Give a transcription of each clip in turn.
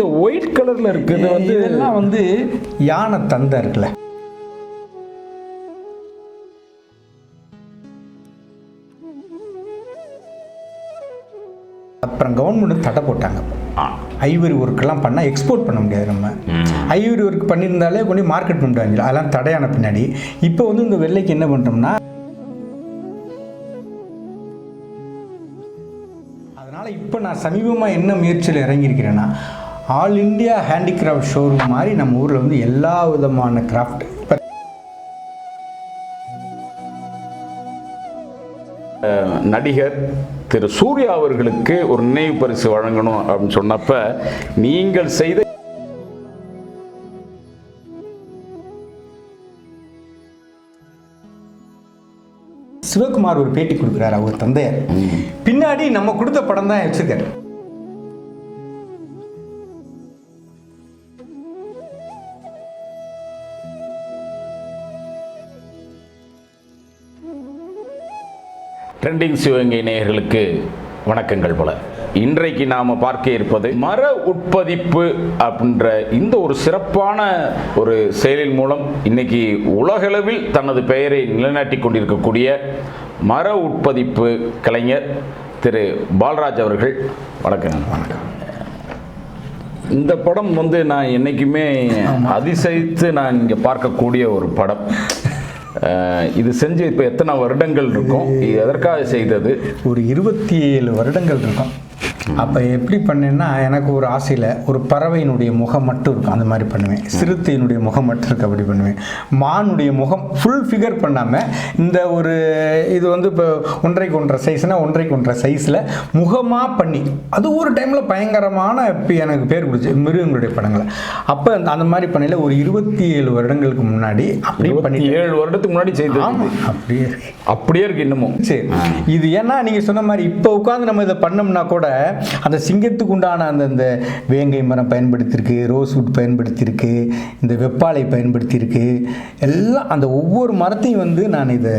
இந்த ஒயிட் கலர்ல இருக்குது வந்து இதெல்லாம் வந்து யானை தந்தை இருக்குல்ல. அப்புறம் கவர்மெண்ட் தடை போட்டாங்க. ஐவரி ஒர்க்கெல்லாம் பண்ணால் எக்ஸ்போர்ட் பண்ண முடியாது நம்ம. ஐவரி ஒர்க் பண்ணியிருந்தாலே கொண்டு மார்க்கெட் பண்ணுறாங்க அதெல்லாம் தடையான பின்னாடி. இப்போ வந்து இந்த வெள்ளைக்கு என்ன பண்ணுறோம்னா அதனால் இப்போ நான் சமீபமாக என்ன முயற்சியில் இறங்கியிருக்கிறேன்னா ஆல் இந்தியா ஹேண்டிகிராஃப்ட் ஷோரூம் மாதிரி நம்ம ஊரில் வந்து எல்லா விதமான கிராஃப்ட் நடிகர் திரு சூர்யா அவர்களுக்கு ஒரு நினைவு பரிசு வழங்கணும் அப்படின்னு சொன்னப்ப நீங்கள் செய்த சிவகுமார் ஒரு பேட்டி கொடுக்குறாரு அவர் தந்தையார். பின்னாடி நம்ம கொடுத்த படம் தான் வச்சிருக்காரு ட்ரெண்டிங் சிவகங்கை நேயர்களுக்கு வணக்கங்கள் பல. இன்றைக்கு நாம் பார்க்க இருப்பது மர உட்பதிப்பு அப்படின்ற இந்த ஒரு சிறப்பான ஒரு செயலின் மூலம் இன்னைக்கு உலகளவில் தனது பெயரை நிலைநாட்டி கொண்டிருக்கக்கூடிய மர உட்பதிப்பு கலைஞர் திரு பால்ராஜ் அவர்கள். வணக்கம். வணக்கம். இந்த படம் வந்து நான் என்னைக்குமே அதிசயித்து நான் இங்கே பார்க்கக்கூடிய ஒரு படம். இது செஞ்சு இப்போ எத்தனை வருடங்கள் இருக்கும்? இது எதற்காக செய்தது? ஒரு இருபத்தி ஏழு வருடங்கள் இருக்கும். அப்போ எப்படி பண்ணேன்னா எனக்கு ஒரு ஆசையில் ஒரு பறவையினுடைய முகம் மட்டும் இருக்கும். அந்த மாதிரி பண்ணுவேன். சிறுத்தையினுடைய முகம் மட்டும் இருக்கு அப்படி பண்ணுவேன். மானுடைய முகம் ஃபுல் ஃபிகர் பண்ணாமல் இந்த ஒரு இது வந்து இப்போ ஒன்றைக்கு ஒன்றரை சைஸ்னால் ஒன்றைக்கு ஒன்றரை சைஸில் முகமாக பண்ணி அது ஒரு டைமில் பயங்கரமான இப்போ எனக்கு பேர் கொடுச்சு மிருகங்களுடைய படங்களை. அப்போ அந்த மாதிரி பண்ணையில் ஒரு இருபத்தி ஏழு வருடங்களுக்கு முன்னாடி அப்படியே பண்ணி ஏழு வருடத்துக்கு முன்னாடி ஆமாம் அப்படியே அப்படியே இருக்கு இன்னமும். சரி. இது ஏன்னா நீங்கள் சொன்ன மாதிரி இப்போ உட்காந்து நம்ம இதை பண்ணோம்னா கூட அந்த சிங்கத்துக்கு உண்டான அந்த இந்த வேங்கை மரம் பயன்படுத்தியிருக்கு ரோஸ்வுட் பயன்படுத்தியிருக்கு இந்த வெப்பாலை பயன்படுத்தியிருக்கு. எல்லாம் அந்த ஒவ்வொரு மரத்தையும் வந்து நான் இதை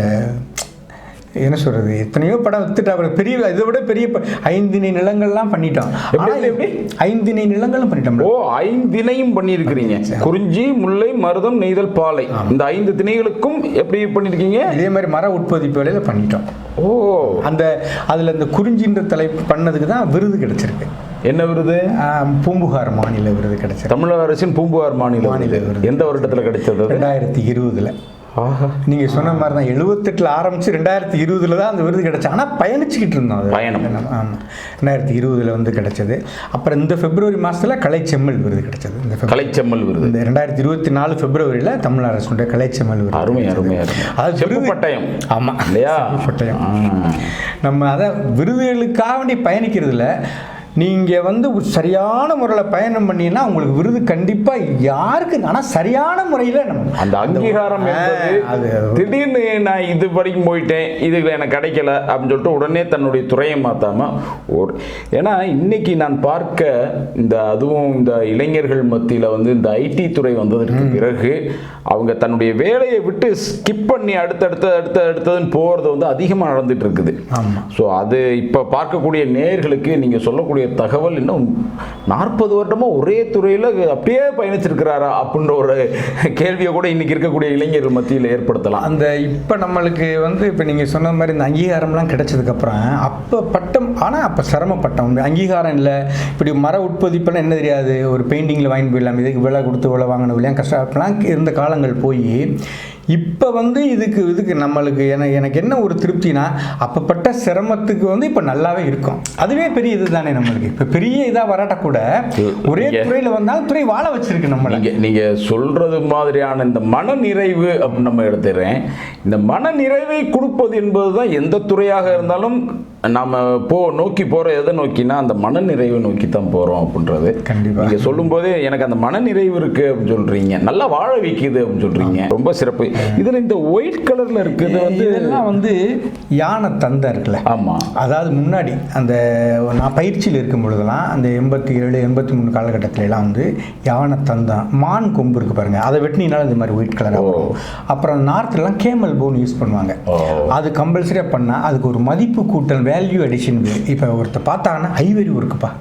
என்ன சொல்றது? எத்தனையோ படம் வித்துட்டா கூட பெரிய இதை விட பெரிய ஐந்திணை நிலங்கள்லாம் பண்ணிட்டோம் எப்படி, ஆனா எப்படி? ஐந்திணை நிலங்களும் பண்ணிட்டோம் ஓ ஐந்திணையும் பண்ணியிருக்கிறீங்க. குறிஞ்சி முல்லை மருதம் நெய்தல் பாலை. இந்த ஐந்து திணைகளுக்கும் எப்படி பண்ணியிருக்கீங்க? இதே மாதிரி மர உட்பதிப்பு வேலையில் பண்ணிட்டோம். ஓ. அந்த அதில் இந்த குறிஞ்சின்ற தலைப்பு பண்ணதுக்கு தான் விருது கிடைச்சிருக்கு. என்ன விருது? பூம்புகார் மாநில விருது கிடைச்சது தமிழக அரசின் பூம்புகார் மாநில மாநில விருது. எந்த வருடத்துல கிடைச்சது? ரெண்டாயிரத்தி இருபதுல. ஆஹா. நீங்க சொன்ன மாதிரி தான் எழுபத்தெட்டில் ஆரம்பிச்சு ரெண்டாயிரத்தி இருபதுல தான் அந்த விருது கிடைச்சு ஆனால் பயணிச்சுக்கிட்டு இருந்தோம் அது. பயணம். ஆமாம் ரெண்டாயிரத்தி இருபதுல வந்து கிடைச்சது. அப்புறம் இந்த பிப்ரவரி மாசத்துல கலைச்செம்மல் விருது கிடைச்சது. இந்த கலைச்செம்மல் விருது. இந்த ரெண்டாயிரத்தி இருபத்தி நாலு பிப்ரவரியில் தமிழ் அரசுடைய கலைச்செம்மல் விருது அருமை அருமை அது விருது- பட்டயம். ஆமா. இல்லையா? பட்டயம். நம்ம அதை விருதுகளுக்காக வேண்டி பயணிக்கிறதுல நீங்கள் வந்து சரியான முறையில் பயணம் பண்ணீங்கன்னா உங்களுக்கு விருது கண்டிப்பாக யாருக்கு ஆனால் சரியான முறையில் நம்ம அந்த அங்கீகாரம் ஆ, என்பது அது திடீர்னு நான் இது வரைக்கும் போயிட்டேன் இது எனக்கு கிடைக்கல அப்படின்னு சொல்லிட்டு உடனே தன்னுடைய துறையை மாத்தாம ஒரு ஏன்னா இன்னைக்கு நான் பார்க்க இந்த அதுவும் இந்த இளைஞர்கள் மத்தியில வந்து இந்த ஐடி துறை வந்ததற்கு பிறகு அவங்க தன்னுடைய வேலையை விட்டு ஸ்கிப் பண்ணி அடுத்தடுத்த அடுத்த அடுத்ததுன்னு போறது வந்து அதிகமாக நடந்துட்டு இருக்குது. ஸோ அது இப்போ பார்க்கக்கூடிய நேயர்களுக்கு நீங்கள் சொல்லக்கூடிய தகவல் இன்னும் நாற்பது வருடமா ஒரே துறையில் அப்படியே பயணிச்சிருக்கிறாரா அப்படின்ற ஒரு கேள்வியை கூட இன்னைக்கு இருக்கக்கூடிய இளைஞர்கள் மத்தியில் ஏற்படுத்தலாம். அந்த இப்போ நம்மளுக்கு வந்து இப்போ நீங்கள் சொன்ன மாதிரி இந்த அங்கீகாரம்லாம் கிடைச்சதுக்கப்புறம் அப்போ பட்டம் ஆனால் அப்போ சிரமப்பட்டோம். அங்கீகாரம் இல்லை. இப்படி மர உட்பதிப்புலாம் என்ன தெரியாது. ஒரு பெயிண்டிங்கில் வாங்கி போயிடலாம். இதுக்கு விலை கொடுத்து விலை வாங்கணும் இல்லையா? கஷ்டப்படலாம் இருந்த காலங்கள் போய் இப்போ வந்து இதுக்கு இதுக்கு நம்மளுக்கு என எனக்கு என்ன ஒரு திருப்தினா அப்பப்பட்ட சிரமத்துக்கு வந்து இப்போ நல்லாவே இருக்கும். அதுவே பெரிய இது தானே நம்மளுக்கு. இப்போ பெரிய இதாக வராட்ட கூட ஒரே துறையில் வந்தாலும் துறை வாழ வச்சிருக்கு நம்மளை. நீங்க நீங்க சொல்றது மாதிரியான இந்த மன நிறைவு அப்படின்னு நம்ம எடுத்துறேன். இந்த மன நிறைவை கொடுப்பது என்பதுதான் எந்த துறையாக இருந்தாலும் நாம போ நோக்கி போற எதை நோக்கினா அந்த மன நிறைவை நோக்கி தான் போறோம் அப்படின்றது கண்டிப்பா. நீங்க சொல்லும்போது எனக்கு அந்த மன நிறைவு இருக்கு அப்படின்னு சொல்றீங்க. நல்லா வாழ வைக்குது அப்படின்னு சொல்றீங்க. ரொம்ப சிறப்பு. இதுல இந்த ஒயிட் கலர்ல இருக்குது வந்து இதெல்லாம் வந்து யானை தந்தை இருக்குல்ல? ஆமா. அதாவது முன்னாடி அந்த நான் பயிற்சியில் இருக்கும் பொழுதெல்லாம் அந்த எண்பத்தி ஏழு எண்பத்தி மூணு காலகட்டத்துல எல்லாம் வந்து யானை தந்தம் மான் கொம்பு இருக்கு பாருங்க. அதை வெட்டினாலும் இந்த மாதிரி ஒயிட் கலராக வரும். அப்புறம் நார்த்லாம் கேமல் போன் யூஸ் பண்ணுவாங்க. அது கம்பல்சரியாக பண்ணால் அதுக்கு ஒரு மதிப்பு கூட்டல் வேல்யூ அடிஷன் இப்போ ஒருத்தர் பார்த்தாங்கன்னா ஐவரி ஒர்க்குப்பா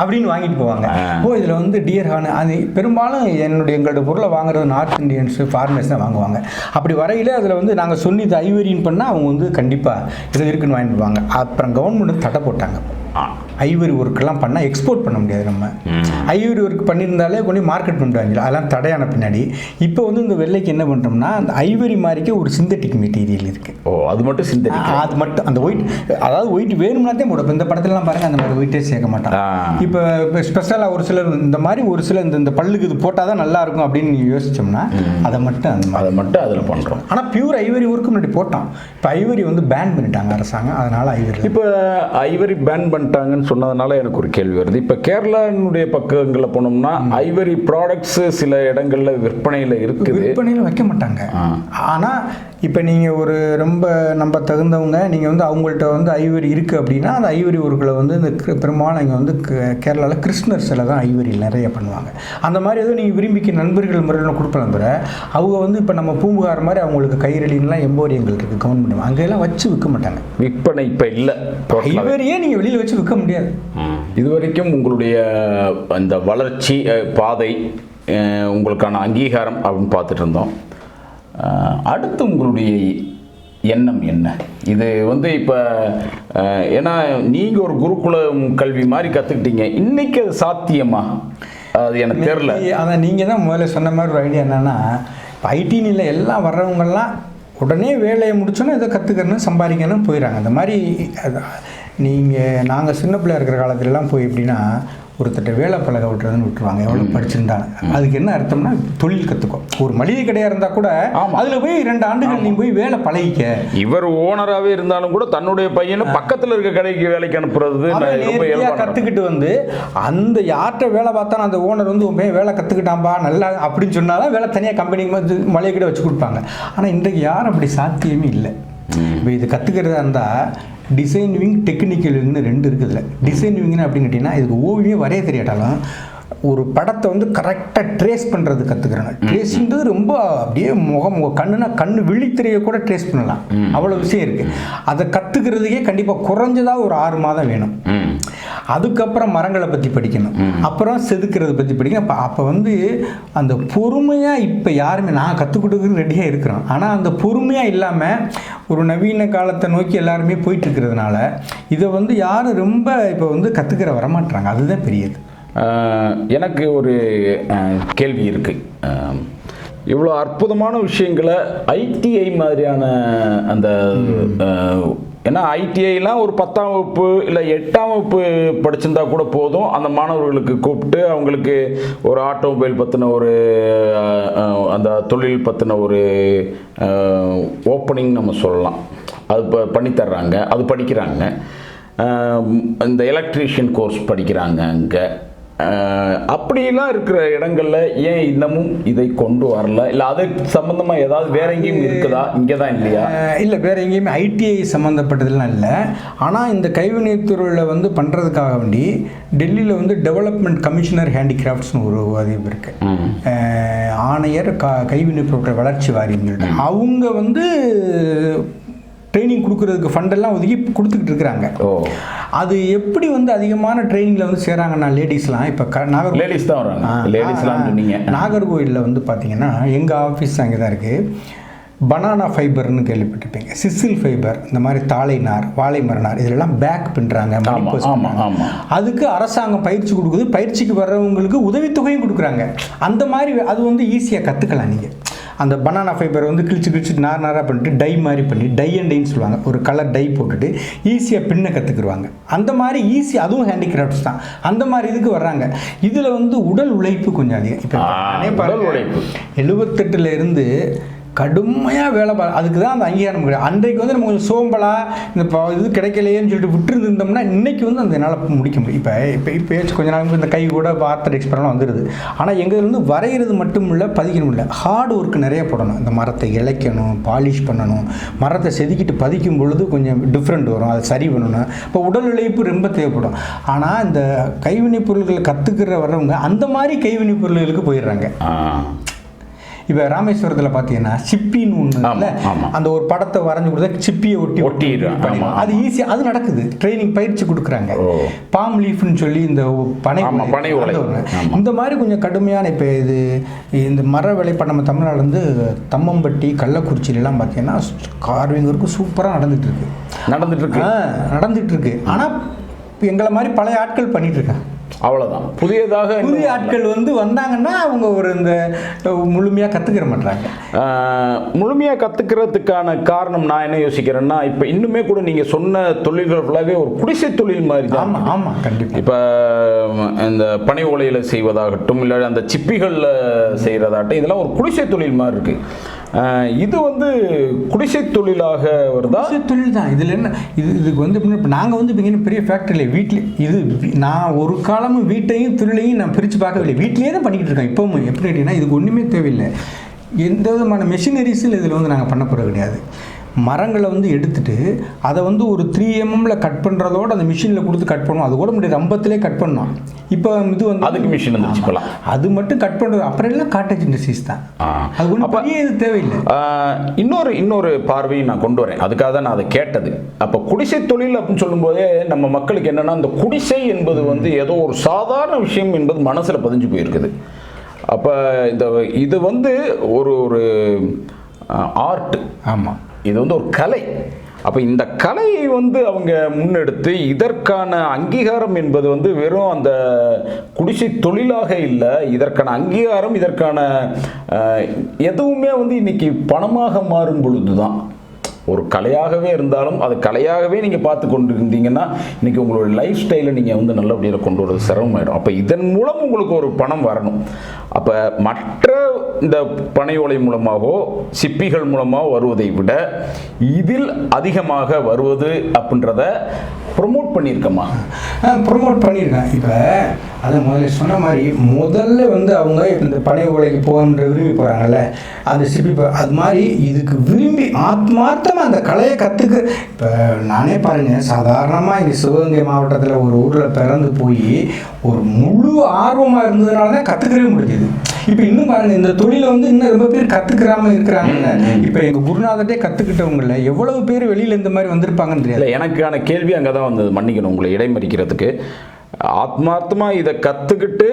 அப்படின்னு வாங்கிட்டு போவாங்க. ஓ இதில் வந்து டியர் ஹார்ன் அது பெரும்பாலும் என்னுடைய எங்களோட பொருளை வாங்குறது நார்த் இந்தியன்ஸ் ஃபாரினர்ஸ் தான் வாங்குவாங்க. அப்படி வரையில அதில் வந்து நாங்கள் சொல்லி இது ஐவரின்னு பண்ணால் அவங்க வந்து கண்டிப்பாக இது இருக்குன்னு வாங்கிட்டு அப்புறம் கவர்மெண்ட் தடை போட்டாங்க. ஆ. ஐவரி ஒர்க்கெல்லாம் பண்ணால் எக்ஸ்போர்ட் பண்ண முடியாது நம்ம. ஐவரி ஒர்க் பண்ணியிருந்தாலே கொண்டு மார்க்கெட் பண்ணுறாங்க அதெல்லாம் தடையான பின்னாடி. இப்போ வந்து இந்த வெள்ளைக்கு என்ன பண்ணுறோம்னா அந்த ஐவரி மாதிரிக்கே ஒரு சிந்தட்டிக் மெட்டீரியல் இருக்குது ஓ அது மட்டும் சிந்தடிக் அது மட்டும் அந்த ஒயிட் அதாவது ஒயிட் வேணும்னாத்தே போடும். இந்த படத்துலலாம் பாருங்க அந்த மாதிரி ஒயிட்டே சேர்க்க மாட்டான். இப்போ ஸ்பெஷலாக ஒரு சிலர் இந்த மாதிரி ஒரு சில இந்த இந்த பல்லுக்கு இது போட்டால் தான் நல்லா இருக்கும் அப்படின்னு யோசிச்சோம்னா அதை மட்டும் அந்த அதை மட்டும் அதுல பண்றோம். ஆனால் பியூர் ஐவரி ஒர்க்கு முன்னாடி போட்டான். இப்போ ஐவரி வந்து பேன் பண்ணிட்டாங்க அரசாங்கம். அதனால ஐவரி இப்போ ஐவரி பேன் பண்ணிட்டாங்கன்னு சொன்னதுனால எனக்கு ஒரு கேள்வி வருது. இப்போ கேரளானுடைய பக்கங்களில் போனோம்னா ஐவரி ப்ராடக்ட்ஸ் சில இடங்கள்ல விற்பனையில இருக்குது. விற்பனையில் வைக்க மாட்டாங்க. ஆனால் இப்போ நீங்கள் ஒரு ரொம்ப நம்ப தகுந்தவங்க நீங்கள் வந்து அவங்கள்ட்ட வந்து ஐவரி இருக்குது அப்படின்னா அந்த ஐவரி ஊர்களை வந்து இந்த பெரும்பாலும் இங்கே வந்து கேரளாவில் கிருஷ்ணர் சிலை தான் ஐவரி நிறைய பண்ணுவாங்க. அந்த மாதிரி எதுவும் நீங்கள் விரும்பிக்க நண்பர்கள் முறையில் கொடுக்கலாம் பிற அவங்க வந்து இப்போ நம்ம பூம்புகார் மாதிரி அவங்களுக்கு கைரளின்லாம் எம்போரியங்கள் இருக்குது கவர்மெண்ட் அங்கெல்லாம் வச்சு விற்க மாட்டாங்க. விற்பனை இப்போ இல்லை. ஐவரியே நீங்கள் வெளியில் வச்சு விற்க முடியாது. இதுவரைக்கும் உங்களுடைய அந்த வளர்ச்சி பாதை உங்களுக்கான அங்கீகாரம் அப்படின்னு பார்த்துட்டு இருந்தோம். அடுத்து உங்களுடைய எண்ணம் என்ன? இது வந்து இப்போ ஏன்னா நீங்கள் ஒரு குருகுலம் கல்வி மாதிரி கற்றுக்கிட்டீங்க இன்னைக்கு அது சாத்தியமா? அது எனக்கு தெரில அதான் நீங்கள் தான் முதல்ல சொன்ன மாதிரி ஒரு ஐடியா என்னென்னா இப்போ ஐடின்னு இல்லை எல்லாம் வர்றவங்கெல்லாம் உடனே வேலையை முடிச்சோன்னா இதை கற்றுக்கணும் சம்பாதிக்கணும் போயிடறாங்க. அந்த மாதிரி நீங்கள் நாங்கள் சின்ன பிள்ளையா இருக்கிற காலத்துலலாம் போய் எப்படின்னா ஒருத்தட்ட வேலை பழக விட்டுறதுன்னு விட்டுருவாங்க. எவ்வளோ படிச்சிருந்தாங்க அதுக்கு என்ன அர்த்தம்னா தொழில் கற்றுக்கோ ஒரு மளிகை கடையாக இருந்தால் கூட. அதில் போய் ரெண்டு ஆண்டுகள் நீ போய் வேலை பழகிக்க. இவர் ஓனராகவே இருந்தாலும் கூட தன்னுடைய பையனை பக்கத்தில் இருக்க கடைக்கு வேலைக்கு அனுப்புறது. கத்துக்கிட்டு வந்து அந்த யார்கிட்ட வேலை பார்த்தா அந்த ஓனர் வந்து உன் பையன் வேலை கத்துக்கிட்டான்பா நல்லா அப்படின்னு சொன்னாதான் வேலை தனியாக கம்பெனிக்கு வந்து மளிகை கடை வச்சு கொடுப்பாங்க. ஆனால் இன்றைக்கு யாரும் அப்படி சாத்தியமே இல்லை. இப்போ இது கற்றுக்கிறதா இருந்தால் டிசைன் விங் டெக்னிக்கல் விங்னு ரெண்டு இருக்குதுல டிசைன் விங்னு அப்படின்னு கேட்டிங்கன்னா இதுக்கு ஓவியம் வரைய தெரியாட்டாலும் ஒரு படத்தை வந்து கரெக்டாக ட்ரேஸ் பண்ணுறது கற்றுக்குறாங்க ட்ரேஸ்ன்றது ரொம்ப அப்படியே முகம் கண்ணுனா கண்ணு விழித்திரையை கூட ட்ரேஸ் பண்ணலாம். அவ்வளோ விஷயம் இருக்குது அதை கற்றுக்கிறதுக்கே கண்டிப்பாக குறைஞ்சதா ஒரு ஆறு மாதம் வேணும். அதுக்கப்புறம் மரங்களை பற்றி படிக்கணும். அப்புறம் செதுக்கிறத பற்றி படிக்கணும். அப்போ அப்போ வந்து அந்த பொறுமையாக இப்போ யாருமே நான் கற்றுக் கொடுக்குறது ரெடியாக இருக்கிறோம். ஆனால் அந்த பொறுமையாக இல்லாமல் ஒரு நவீன காலத்தை நோக்கி எல்லாருமே போயிட்டு இருக்கிறதுனால இதை வந்து யாரும் ரொம்ப இப்போ வந்து கற்றுக்கிற வரமாட்றாங்க. அதுதான் பெரியது. எனக்கு ஒரு கேள்வி இருக்கு. ஆஹ், இவ்வளோ அற்புதமான விஷயங்களை ஐடிஐ மாதிரியான அந்த ஏன்னா ஐடிஐலாம் ஒரு பத்தாம் வகுப்பு இல்லை எட்டாம் வகுப்பு படிச்சிருந்தா கூட போதும். அந்த மாணவர்களுக்கு கூப்பிட்டு அவங்களுக்கு ஒரு ஆட்டோமொபைல் பற்றின ஒரு அந்த தொழில் பற்றின ஒரு ஓப்பனிங் நம்ம சொல்லலாம். அது இப்போ பண்ணித்தர்றாங்க அது படிக்கிறாங்க. இந்த எலக்ட்ரீஷியன் கோர்ஸ் படிக்கிறாங்க அங்கே. அப்படியெல்லாம் இருக்கிற இடங்கள்ல ஏன் இன்னமும் இதை கொண்டு வரல? இல்லை அது சம்பந்தமா ஏதாவது வேற எங்கேயும் இருக்குதா? இங்கே தான் இல்லையா இல்லை வேறு எங்கேயுமே ஐடிஐ சம்மந்தப்பட்டதெல்லாம் இல்லை. ஆனால் இந்த கைவினைத்துறையில் வந்து பண்ணுறதுக்காக வேண்டி டெல்லியில் வந்து டெவலப்மெண்ட் கமிஷனர் ஹேண்டிகிராஃப்ட்ஸ்னு ஒரு அதிகம் இருக்கு. ஆணையர் க கைவினை பொருட்கள் வளர்ச்சி வாரியம் சொல்லிட்டு அவங்க வந்து ட்ரைனிங் கொடுக்கறதுக்கு ஃபண்டெல்லாம் ஒதுக்கி கொடுத்துக்கிட்டு இருக்கிறாங்க. அது எப்படி வந்து அதிகமான ட்ரைனிங்கில் வந்து சேராங்கன்னா லேடிஸ்லாம் இப்போ க நாகர் லேடிஸ் தான் வராங்க. லேடிஸ்லாம் சொன்னீங்க. நாகர்கோவிலில் வந்து பார்த்தீங்கன்னா எங்கள் ஆஃபீஸ் அங்கே தான் இருக்குது பனானா ஃபைபர்னு கேள்விப்பட்டிருப்பீங்க. சிசில் ஃபைபர் இந்த மாதிரி தாழை நார் வாழை பேக் பின்னுறாங்க அதுக்கு அரசாங்கம் பயிற்சி கொடுக்குது. பயிற்சிக்கு வர்றவங்களுக்கு உதவித்தொகையும் கொடுக்குறாங்க. அந்த மாதிரி அது வந்து ஈஸியாக கற்றுக்கலாம் நீங்கள் அந்த பனானா ஃபைபர் வந்து கிழிச்சு கிழிச்சு நார் நாராக பண்ணிட்டு டை மாதிரி பண்ணி டை அண்ட் டைன்னு சொல்லுவாங்க. ஒரு கலர் டை போட்டுட்டு ஈஸியாக பின்ன கற்றுக்குருவாங்க அந்த மாதிரி ஈஸி அதுவும் ஹேண்டிகிராஃப்ட்ஸ் தான். அந்த மாதிரி இதுக்கு வர்றாங்க. இதில் வந்து உடல் உழைப்பு கொஞ்சம் அதிகம். இப்போ உழைப்பு. எழுபத்தெட்டுல இருந்து கடுமையாக வேலை பா அதுக்கு தான் அந்த அங்கீகாரம் கிடையாது. அன்றைக்கு வந்து நம்ம கொஞ்சம் சோம்பலா இந்த ப- இது கிடைக்கலையேன்னு சொல்லிட்டு விட்டுருந்துருந்தோம்னா இன்னைக்கு வந்து அந்த என்னால் முடிக்க முடியும். இப்போ இப்போ இப்போ கொஞ்ச நாள் இந்த கை கூட ஆர்த்தடிக்ஸ் பண்ணலாம் வந்துடுது ஆனால் எங்கேருந்து வரைகிறது மட்டும் இல்லை பதிக்கணும் இல்லை. ஹார்ட் ஒர்க் நிறைய போடணும். இந்த மரத்தை இழைக்கணும் பாலிஷ் பண்ணணும். மரத்தை செதுக்கிட்டு பதிக்கும் பொழுது கொஞ்சம் டிஃப்ரெண்ட் வரும். அதை சரி பண்ணணும். இப்போ உடல் உழைப்பு ரொம்ப தேவைப்படும். ஆனால் இந்த கைவினைப் பொருள்களை கற்றுக்கிற வர்றவங்க அந்த மாதிரி கைவினைப் பொருள்களுக்கு போயிடுறாங்க. இப்போ ராமேஸ்வரத்தில் பார்த்தீங்கன்னா சிப்பின்னு ஒன்று. அந்த ஒரு படத்தை வரைஞ்சு கொடுத்தா சிப்பியை ஒட்டி. ஆமா, அது ஈஸியாக அது நடக்குது. ட்ரைனிங் பயிற்சி கொடுக்குறாங்க. பாம் லீஃப்னு சொல்லி இந்த பனை பனை. இந்த மாதிரி கொஞ்சம் கடுமையான இப்போ இது இந்த மர வேலைப்பாடு நம்ம தமிழ்நாடு வந்து தம்மம்பட்டி கள்ளக்குறிச்சியிலலாம் பார்த்தீங்கன்னா கார்விங் ஒர்க்கு சூப்பராக நடந்துட்டு இருக்கு. நடந்துட்டு இருக்கு. நடந்துட்டு இருக்கு. ஆனால் எங்களை மாதிரி பழைய ஆட்கள் பண்ணிட்டு இருக்காங்க. அவ்வளவுதான். புதியதாக புதிய ஆட்கள் வந்து வந்தாங்கன்னா அவங்க ஒரு இந்த முழுமையாக கற்றுக்கிற மாட்டாங்க. ஆஹ், முழுமையா கத்துக்கிறதுக்கான காரணம் நான் என்ன யோசிக்கிறேன்னா இப்ப இன்னுமே கூட நீங்க சொன்ன தொழில்கள் ஃபுல்லாவே ஒரு குடிசை தொழில் மாதிரி தான் ஆமாம் ஆமாம் கண்டிப்பாக இப்போ இந்த பனை ஓலையில் செய்வதாகட்டும் இல்லை அந்த சிப்பிகளில் செய்கிறதாகட்டும் இதெல்லாம் ஒரு குடிசை தொழில் மாதிரி இருக்கு. ஆஹ் இது வந்து குடிசை தொழிலாக வருதா? குடிசை தொழில் தான். இதில் என்ன? இது இதுக்கு வந்து இப்போ நாங்கள் வந்து இப்போ பெரிய ஃபேக்ட்ரியில் வீட்டில் இது நான் ஒரு காலமும் வீட்டையும் தொழிலையும் நான் பிரித்து பார்க்கவில்லை வீட்டிலேயே தான் பண்ணிக்கிட்டு இருக்கேன் இப்போவும் எப்படி கேட்டிங்கன்னா இதுக்கு ஒன்றுமே தேவையில்லை. எந்த விதமான மெஷினரிஸில் இதில் வந்து நாங்கள் பண்ண போகிறது கிடையாது. மரங்களை வந்து எடுத்துட்டு அதை வந்து ஒரு த்ரீ எம்எம்ல கட் பண்ணுறதோட அந்த மிஷினில் கொடுத்து கட் பண்ணுவோம் அது கூட முடியாது ரம்பத்திலே கட் பண்ணோம் இப்போ இது வந்து அதுக்கு மிஷின் வந்துச்சு இப்போலாம் அது மட்டும் கட் பண்ணுறது அப்புறம் எல்லாம் காட்டேஜ் இண்டஸ்ட்ரீஸ் தான். அது ஒன்றும் பெரிய இது தேவையில்லை. இன்னொரு இன்னொரு பார்வையும் நான் கொண்டு வரேன். அதுக்காக தான் நான் அதை கேட்டது. அப்போ குடிசை தொழில் அப்படின்னு சொல்லும்போதே நம்ம மக்களுக்கு என்னன்னா இந்த குடிசை என்பது வந்து ஏதோ ஒரு சாதாரண விஷயம் என்பது மனசில் பதிஞ்சு போயிருக்குது. அப்போ இந்த இது வந்து ஒரு ஒரு ஆர்ட் ஆமாம் இது வந்து ஒரு கலை. அப்போ இந்த கலையை வந்து அவங்க முன்னெடுத்து இதற்கான அங்கீகாரம் என்பது வந்து வெறும் அந்த குடிசை தொழிலாக இல்லை இதற்கான அங்கீகாரம் இதற்கான எதுவுமே வந்து இன்னைக்கு பணமாக மாறும் பொழுது தான் ஒரு கலையாகவே இருந்தாலும் அது கலையாகவே நீங்கள் பார்த்து கொண்டு இருந்தீங்கன்னா இன்னைக்கு உங்களோட லைஃப் ஸ்டைலை நீங்கள் வந்து நல்லபடியாக கொண்டு வரது சிரமமாயிடும். அப்போ இதன் மூலம் உங்களுக்கு ஒரு பணம் வரணும். அப்போ மற்ற இந்த பனை ஓலை மூலமாகவோ சிப்பிகள் மூலமாக வருவதை விட இதில் அதிகமாக வருவது அப்படின்றத ப்ரொமோட் பண்ணியிருக்கமா? ப்ரொமோட் பண்ணியிருக்கேன். இப்போ அதை முதல்ல சொன்ன மாதிரி முதல்ல வந்து அவங்க இந்த பனை ஓலைக்கு போகணுன்ற விரும்பி போகிறாங்கல்ல அந்த சிப்பி அது மாதிரி இதுக்கு விரும்பி ஆத்மார்த்தமாக அந்த கலையை கற்றுக்க இப்போ நானே பாருங்கள் சாதாரணமாக இங்கே சிவகங்கை மாவட்டத்தில் ஒரு ஊரில் பிறந்து போய் ஒரு முழு ஆர்வமாக இருந்ததுனால தான் கற்றுக்கவே முடியுது இப்போ இன்னும் பாருங்க இந்த தொழிலை வந்து இன்னும் ரொம்ப பேர் கற்றுக்கிறாம இருக்கிறாங்கல்ல. இப்போ எங்கள் குருநாதர்ட்டே கற்றுக்கிட்டவங்கள எவ்வளவு பேர் வெளியில் இந்த மாதிரி வந்திருப்பாங்கன்னு தெரியாது. இல்லை எனக்கான கேள்வி அங்கே தான் வந்தது. மன்னிக்கணும் உங்களை இடைமறிக்கிறதுக்கு. ஆத்மார்த்தமாக இதை கற்றுக்கிட்டு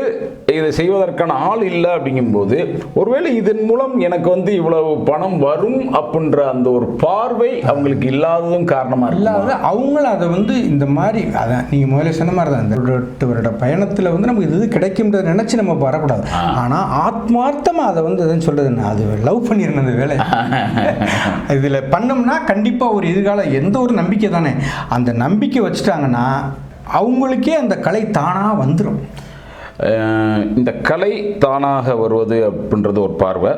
இதை செய்வதற்கான ஆள் இல்லை அப்படிங்கும்போது ஒருவேளை இதன் மூலம் எனக்கு வந்து இவ்வளவு பணம் வரும் அப்படின்ற அந்த ஒரு பார்வை அவங்களுக்கு இல்லாததும் காரணமாக இல்லாத அவங்களும் அதை வந்து இந்த மாதிரி அதான் நீங்கள் முதல்ல சொன்ன மாதிரி தான் இந்த எட்டு வருட பயணத்தில் வந்து நமக்கு இது கிடைக்கும்ன்றத நினச்சி நம்ம வரக்கூடாது. ஆனால் ஆத்மார்த்தமாக அதை வந்து எதுன்னு சொல்கிறது என்ன? அது லவ் பண்ணிடணும் அந்த வேலை. இதில் பண்ணோம்னா கண்டிப்பாக ஒரு எதிர்கால எந்த ஒரு நம்பிக்கை தானே. அந்த நம்பிக்கை வச்சுட்டாங்கன்னா அவங்களுக்கே அந்த கலை தானாக வந்துடும் இந்த கலை தானாக வருவது அப்படின்றது ஒரு பார்வை.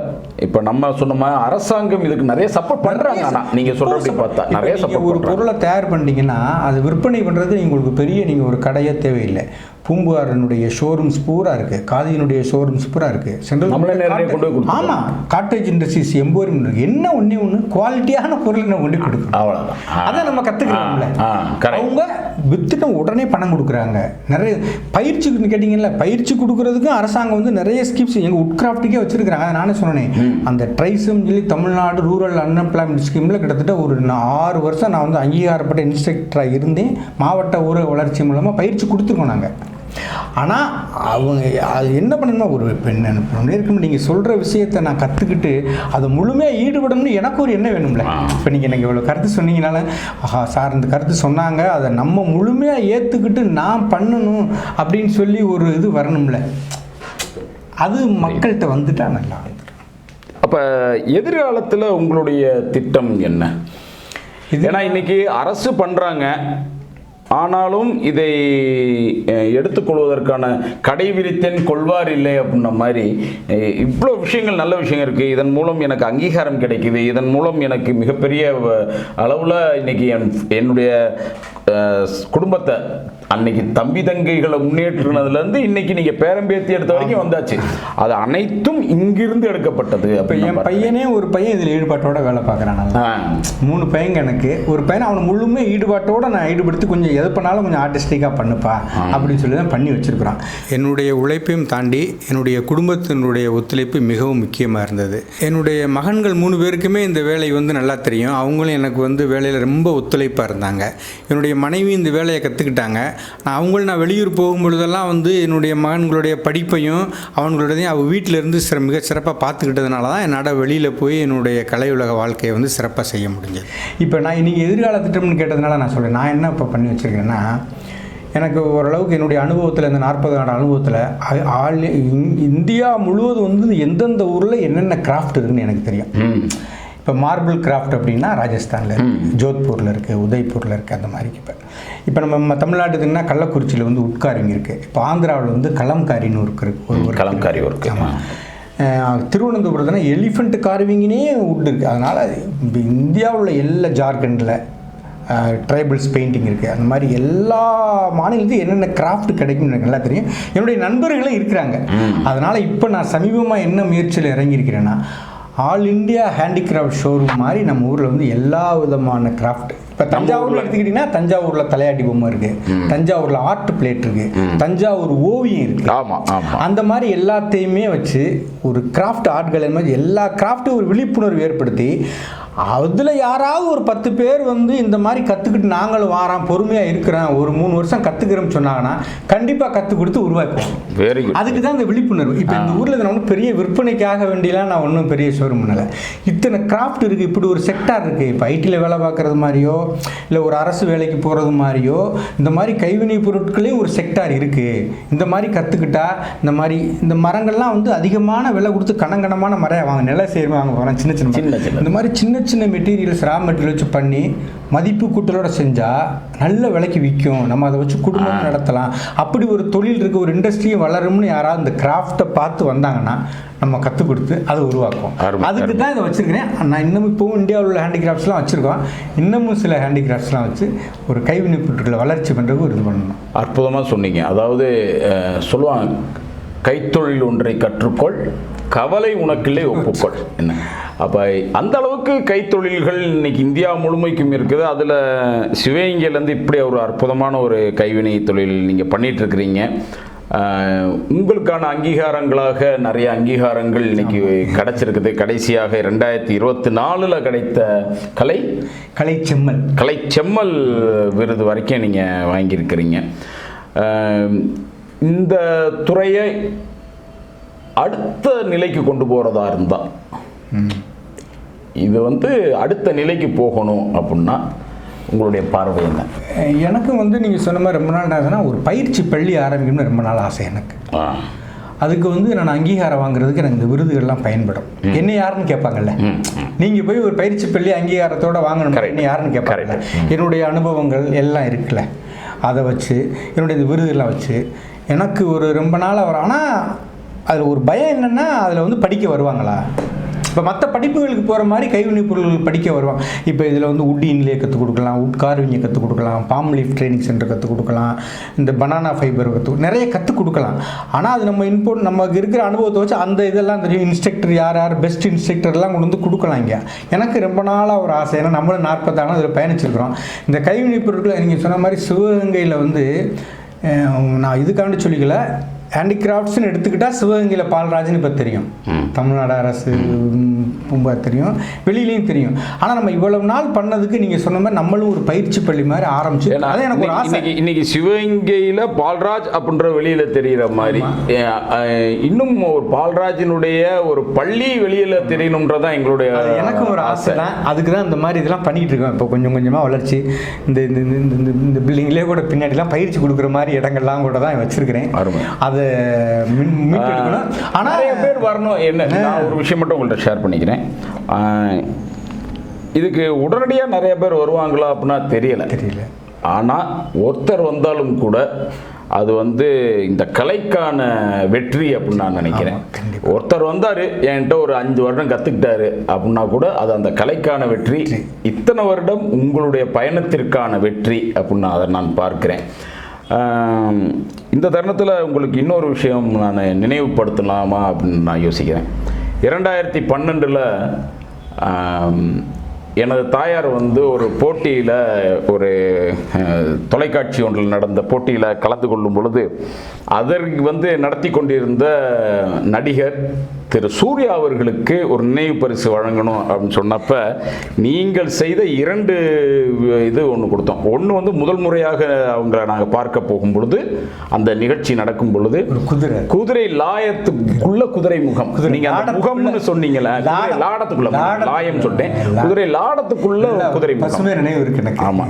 இப்போ நம்ம சொன்ன மாதிரி அரசாங்கம் இதுக்கு நிறைய சப்போர்ட் பண்ணுறாங்க ஆனால் நீங்கள் சொல்கிறபடி பார்த்தா நிறைய சப்போர்ட் ஒரு பொருளை தயார் பண்ணிட்டீங்கன்னா அது விற்பனை பண்ணுறது உங்களுக்கு பெரிய நீங்கள் ஒரு கடையே தேவையில்லை. பூம்புகாரனுடைய ஷோரூம்ஸ் பூரா இருக்குது காதியினுடைய ஷோரூம்ஸ் பூரா இருக்குது சென்ட்ரல். ஆமாம் காட்டேஜ் இண்டஸ்ட்ரீஸ் எம்போரியம் இருக்கு. என்ன ஒன்றே ஒன்று குவாலிட்டியான பொருளை நம்ம கொண்டு கொடுக்கணும். அவ்வளோதான் அதை நம்ம கற்றுக்கிறோம்ல. அவங்க வித்துட்டு உடனே பணம் கொடுக்குறாங்க. நிறைய பயிற்சி கேட்டிங்கல்ல பயிற்சி கொடுக்கறதுக்கும் அரசாங்கம் வந்து நிறைய ஸ்கீம்ஸ் எங்கள் உட்கிராஃப்ட்டுக்கே வச்சிருக்கிறாங்க. அதை நானே சொன்னேன். அந்த ட்ரைஸும் சொல்லி தமிழ்நாடு ரூரல் அன்எம்ப்ளாய்மெண்ட் ஸ்கீமில் கிட்டத்தட்ட ஒரு ஆறு வருஷம் நான் வந்து அங்கீகாரப்பட்ட இன்ஸ்ட்ரக்டராக இருந்தேன். மாவட்ட ஊரக வளர்ச்சி மூலமாக பயிற்சி கொடுத்துருக்கோம் நாங்கள் ஆனால் அவங்க அது என்ன பண்ணணும்னா ஒரு பெண் இருக்கும் நீங்கள் சொல்கிற விஷயத்தை நான் கற்றுக்கிட்டு அதை முழுமையாக ஈடுபடணும்னு எனக்கு ஒரு எண்ணம் வேணும்ல. இப்போ நீங்கள் எனக்கு இவ்வளோ கருத்து சொன்னீங்கனால ஆஹா சார் இந்த கருத்து சொன்னாங்க அதை நம்ம முழுமையாக ஏற்றுக்கிட்டு நான் பண்ணணும் அப்படின்னு சொல்லி ஒரு இது வரணும்ல. அது மக்கள்கிட்ட வந்துட்டா நல்லா அப்போ எதிர்காலத்தில் உங்களுடைய திட்டம் என்ன? ஏன்னா இன்னைக்கு அரசு பண்ணுறாங்க ஆனாலும் இதை எடுத்துக்கொள்வதற்கான கடைவிரித்தன் கொள்வார் இல்லை அப்படின்ன மாதிரி இவ்வளோ விஷயங்கள் நல்ல விஷயம் இருக்குது இதன் மூலம் எனக்கு அங்கீகாரம் கிடைக்குது. இதன் மூலம் எனக்கு மிகப்பெரிய அளவில் இன்னைக்கு என் என்னுடைய குடும்பத்தை அன்னைக்கு தம்பி தங்கைகளை முன்னேற்றினதுலேருந்து இன்னைக்கு நீங்கள் பேரம்பேத்தி எடுத்த வரைக்கும் வந்தாச்சு. அது அனைத்தும் இங்கிருந்து எடுக்கப்பட்டது அப்படின்னு என் பையனே ஒரு பையன் இதில் ஈடுபாட்டோட வேலை பார்க்குறான் மூணு பையங்க எனக்கு. ஒரு பையனை அவனை முழுமே ஈடுபாட்டோட நான் ஈடுபடுத்தி கொஞ்சம் எது பண்ணாலும் கொஞ்சம் ஆர்டிஸ்டிக்காக பண்ணுப்பா அப்படின்னு சொல்லி தான் பண்ணி வச்சிருக்கிறான். என்னுடைய உழைப்பையும் தாண்டி என்னுடைய குடும்பத்தினுடைய ஒத்துழைப்பு மிகவும் முக்கியமாக இருந்தது. என்னுடைய மகன்கள் மூணு பேருக்குமே இந்த வேலை வந்து நல்லா தெரியும். அவங்களும் எனக்கு வந்து வேலையில் ரொம்ப ஒத்துழைப்பாக இருந்தாங்க. என்னுடைய மனைவி இந்த வேலையை கற்றுக்கிட்டாங்க நான் அவங்களும் நான் வெளியூர் போகும்பொழுதெல்லாம் வந்து என்னுடைய மகன்களுடைய படிப்பையும் அவங்களுடையதையும் அவள் வீட்டில் இருந்து சிற மிக சிறப்பாக பார்த்துக்கிட்டதுனால தான் என்னால் வெளியில் போய் என்னுடைய கலை உலக வாழ்க்கையை வந்து சிறப்பாக செய்ய முடிஞ்சது. இப்போ நான் இன்றைக்கி எதிர்கால திட்டம்னு கேட்டதுனால நான் சொல்கிறேன் நான் என்ன இப்போ பண்ணி வச்சுருக்கேன்னா எனக்கு ஓரளவுக்கு என்னுடைய அனுபவத்தில் இந்த நாற்பது ஆண்டு அனுபவத்தில் ஆல் இந்- இந்தியா முழுவதும் வந்து எந்தெந்த ஊரில் என்னென்ன கிராஃப்ட் இருக்குன்னு எனக்கு தெரியும். இப்போ மார்பிள் கிராஃப்ட் அப்படின்னா ராஜஸ்தானில் இருக்குது ஜோத்பூரில் இருக்குது உதய்பூரில் இருக்குது அந்த மாதிரி இப்போ. இப்போ நம்ம தமிழ்நாட்டுக்குன்னா கள்ளக்குறிச்சியில் வந்து உட்காரிங்க இருக்குது இப்போ ஆந்திராவில் வந்து கலம்காரின்னு ஒரு ஒரு கலம்காரி ஒர்க்கு அஹ் திருவனந்தபுரத்தில் எலிஃபண்ட் கார்விங்கினே உட் இருக்குது அதனால் இந்தியாவில் எல்லா ஜார்க்கண்டில் ட்ரைபிள்ஸ் பெயிண்டிங் இருக்குது அந்த மாதிரி எல்லா மாநிலத்தையும் என்னென்ன கிராஃப்ட் கிடைக்கும்னு எனக்கு நல்லா தெரியும். என்னுடைய நண்பர்களும் இருக்கிறாங்க. அதனால் இப்போ நான் சமீபமாக என்ன முயற்சியில் இறங்கியிருக்கிறேன்னா ஆல் இந்தியா ஹேண்டிகிராஃப்ட் ஷோரூம் மாதிரி நம்ம ஊரில் வந்து எல்லா விதமான கிராஃப்ட் இப்போ தஞ்சாவூரில் எடுத்துக்கிட்டிங்கன்னா தஞ்சாவூரில் தலையாட்டி பொம்மை இருக்குது தஞ்சாவூரில் ஆர்ட் பிளேட் இருக்குது தஞ்சாவூர் ஓவியம் இருக்குது ஆமாம் ஆமாம் அந்த மாதிரி எல்லாத்தையுமே வச்சு ஒரு கிராஃப்ட் ஆர்ட்கள் மாதிரி எல்லா கிராஃப்ட்டும் ஒரு விழிப்புணர்வு ஏற்படுத்தி அதில் யாராவது ஒரு பத்து பேர் வந்து இந்த மாதிரி கற்றுக்கிட்டு நாங்களும் வாரோம் பொறுமையாக இருக்கிறோம் ஒரு மூணு வருஷம் கற்றுக்கிறோம்னு சொன்னாங்கன்னா கண்டிப்பாக கற்றுக் கொடுத்து உருவாக்குவோம். வெரி குட் அதுக்கு தான் இந்த விழிப்புணர்வு. இப்போ இந்த ஊரில் நான் ஒன்றும் பெரிய விற்பனைக்காக வேண்டியலாம் நான் ஒன்றும் பெரிய ஷோரூம் பண்ணல. இத்தனை கிராஃப்ட் இருக்குது இப்படி ஒரு செக்டார் இருக்குது இப்போ ஐடியில் வேலை பார்க்குறது மாதிரியோ இல்லை ஒரு அரசு வேலைக்கு போகிறது மாதிரியோ இந்த மாதிரி கைவினை பொருட்களையும் ஒரு செக்டார் இருக்குது இந்த மாதிரி கற்றுக்கிட்டா இந்த மாதிரி இந்த மரங்கள்லாம் வந்து அதிகமான விலை கொடுத்து கணங்கணமான மரம் வாங்க நில சேர்மை வாங்க போகிறோம் சின்ன. சின்ன. இந்த மாதிரி சின்ன சின்ன மெட்டீரியல்ஸ் ரா மெட்டீரியல் வச்சு பண்ணி மதிப்பு கூட்டலோட செஞ்சால் நல்ல விலைக்கு விற்கும் நம்ம அதை வச்சு குடும்பம் நடத்தலாம். அப்படி ஒரு தொழில் இருக்குது ஒரு இண்டஸ்ட்ரியும் வளரும்னு யாராவது இந்த கிராஃப்ட்டை பார்த்து வந்தாங்கன்னா நம்ம கற்றுக் கொடுத்து அதை உருவாக்குவோம். அருமை, அதுக்கு. தான் இதை வச்சுருக்கிறேன். நான் இன்னும் இப்போவும் இந்தியாவில் உள்ள ஹேண்டிகிராஃப்ட்ஸ்லாம் வச்சுருக்கோம். இன்னமும் சில ஹேண்டிகிராஃப்ட்ஸ்லாம் வச்சு ஒரு கைவினைப் பொருட்களை வளர்ச்சி பண்ணுறதுக்கு ஒரு இது பண்ணணும். அற்புதமாக சொன்னீங்க. அதாவது சொல்லுவாங்க கைத்தொழில் ஒன்றை கற்றுக்கொள் கவலை உனக்கில்லை ஒப்புக்கொள். என்ன? அப்போ அந்த அளவுக்கு கைத்தொழில்கள் இன்னைக்கு இந்தியா முழுமைக்கும் இருக்குது. அதில் சிவகங்கையிலேருந்து இப்படி ஒரு அற்புதமான ஒரு கைவினை தொழில் நீங்கள் இருக்கிறீங்க அஹ், உங்களுக்கான அங்கீகாரங்களாக நிறைய அங்கீகாரங்கள் இன்னைக்கு கிடைச்சிருக்குது. கடைசியாக ரெண்டாயிரத்தி இருபத்தி நாலில் கிடைத்த கலை? கலைச்செம்மல். கலை செம்மல் விருது வரைக்கும் நீங்கள் வாங்கியிருக்கிறீங்க. இந்த துறையை அடுத்த நிலைக்கு கொண்டு போகிறதா இருந்தால் இது வந்து அடுத்த நிலைக்கு போகணும் அப்படின்னா உங்களுடைய பார்வை என்ன? எனக்கும் வந்து நீங்கள் சொன்ன மாதிரி ரொம்ப நாள் ஆகுதுன்னா ஒரு பயிற்சி பள்ளி ஆரம்பிக்கணும்னு ரொம்ப நாள் ஆசை எனக்கு. அதுக்கு வந்து நான் அங்கீகாரம் வாங்குறதுக்கு எனக்கு இந்த விருதுகள்லாம் பயன்படும். என்ன யாருன்னு கேட்பாங்கல்ல? ம், ம். நீங்க போய் ஒரு பயிற்சி பள்ளி அங்கீகாரத்தோட வாங்கணும். என்ன யாருன்னு கேட்பாங்கல்ல? என்னுடைய அனுபவங்கள் எல்லாம் இருக்குல்ல? அதை வச்சு என்னுடைய இந்த விருதுகள்லாம் வச்சு எனக்கு ஒரு ரொம்ப நாள் வரும் ஆனால் அதில் ஒரு பயம் என்னென்னா அதில் வந்து படிக்க வருவாங்களா? இப்போ மற்ற படிப்புகளுக்கு போகிற மாதிரி கைவினைப் பொருள்கள் படிக்க வருவாங்க. இப்போ இதில் வந்து உட் இன்லே கற்றுக் கொடுக்கலாம் உட் கார்விங்கை கற்றுக் கொடுக்கலாம் பாம் லீஃப் ட்ரைனிங் சென்டர் கற்றுக் கொடுக்கலாம் இந்த பனானா ஃபைபர் கற்று நிறைய கற்றுக் கொடுக்கலாம். ஆனால் அது நம்ம இன்புட் நமக்கு இருக்கிற அனுபவத்தை வச்சு அந்த இதெல்லாம் தெரியும். இன்ஸ்ட்ரக்டர் யார் யார் பெஸ்ட் இன்ஸ்ட்ரக்டர்லாம் கொண்டு வந்து கொடுக்கலாம் இங்கே. எனக்கு ரொம்ப நாளாக ஒரு ஆசை. ஏன்னா நம்மளும் நாற்பத்தாண்டு அதில் பயணிச்சிருக்கிறோம். இந்த கைவினைப் பொருட்களை நீங்கள் சொன்ன மாதிரி சிவகங்கையில் வந்து நான் இதுக்காண்டி சொல்லிக்கல. ஹேண்டிகிராஃப்ட்ஸ்னு எடுத்துக்கிட்டால் சிவகங்கையில் பால்ராஜ்னு இப்போ தெரியும். தமிழ்நாடு அரசு பூங்கா தெரியும். வெளியிலையும் தெரியும். ஆனால் நம்ம இவ்வளவு நாள் பண்ணதுக்கு நீங்கள் சொன்ன மாதிரி நம்மளும் ஒரு பயிற்சி பள்ளி மாதிரி ஆரம்பிச்சு ஏன்னா அது எனக்கு ஒரு ஆசை. இன்னைக்கு சிவகங்கையில் பால்ராஜ் அப்படின்ற வெளியில தெரிகிற மாதிரி இன்னும் ஒரு பால்ராஜினுடைய ஒரு பள்ளி வெளியில தெரியணுன்றதான் எங்களுடைய அது எனக்கும் ஒரு ஆசை. தான் அதுக்கு தான் இந்த மாதிரி இதெல்லாம் பண்ணிட்டு இருக்கோம். இப்போ கொஞ்சம் கொஞ்சமாக வளர்ச்சி இந்த இந்த இந்த- பில்டிங்லேயே கூட பின்னாடிலாம் பயிற்சி கொடுக்குற மாதிரி இடங்கள்லாம் கூட தான் வச்சிருக்கிறேன். அருமை. அதை ஆனால் நிறைய பேர் வரணும். என்ன நான் ஒரு விஷயம் மட்டும் உங்கள்கிட்ட ஷேர் பண்ணிக்கிறேன். இதுக்கு உடனடியாக நிறைய பேர் வருவாங்களா அப்படின்னா தெரியல. தெரியல. ஆனால் ஒருத்தர் வந்தாலும் கூட அது வந்து இந்த கலைக்கான வெற்றி அப்படின்னு நான் நினைக்கிறேன். ஒருத்தர் வந்தார் என்கிட்ட ஒரு அஞ்சு வருடம் கற்றுக்கிட்டாரு அப்படின்னா கூட அது அந்த கலைக்கான வெற்றி. இத்தனை வருடம் உங்களுடைய பயணத்திற்கான வெற்றி அப்படின்னு அதை நான் பார்க்கிறேன். இந்த தருணத்தில் உங்களுக்கு இன்னொரு விஷயம் நான் நினைவுபடுத்தலாமா அப்படின்னு நான் யோசிக்கிறேன். இரண்டாயிரத்தி பன்னெண்டில் எனது தாயார் வந்து ஒரு போட்டியில் ஒரு தொலைக்காட்சி ஒன்றில் நடந்த போட்டியில் கலந்து கொள்ளும் பொழுது அதற்கு வந்து நடத்தி கொண்டிருந்த நடிகர் திரு சூர்யா அவர்களுக்கு ஒரு நினைவு பரிசு வழங்கணும் அப்படின்னு சொன்னப்ப நீங்கள் செய்த இரண்டு இது ஒன்று கொடுத்தோம். ஒன்று வந்து முதல் முறையாக அவங்கள நாங்கள் பார்க்க போகும் பொழுது அந்த நிகழ்ச்சி நடக்கும் பொழுது குதிரை. குதிரை லாயத்துக்குள்ள குதிரை முகம். குதிரை நீங்க அந்த லாடத்துக்குள்ள- முகம்னு குதிரை லாடம். லாடத்துக்குள்ள. லாயம் சொல்லிட்டேன். லா- குதிரை லாடத்துக்குள்ள குதிரை பசுமை நினைவு இருக்கு எனக்கு. ஆமா.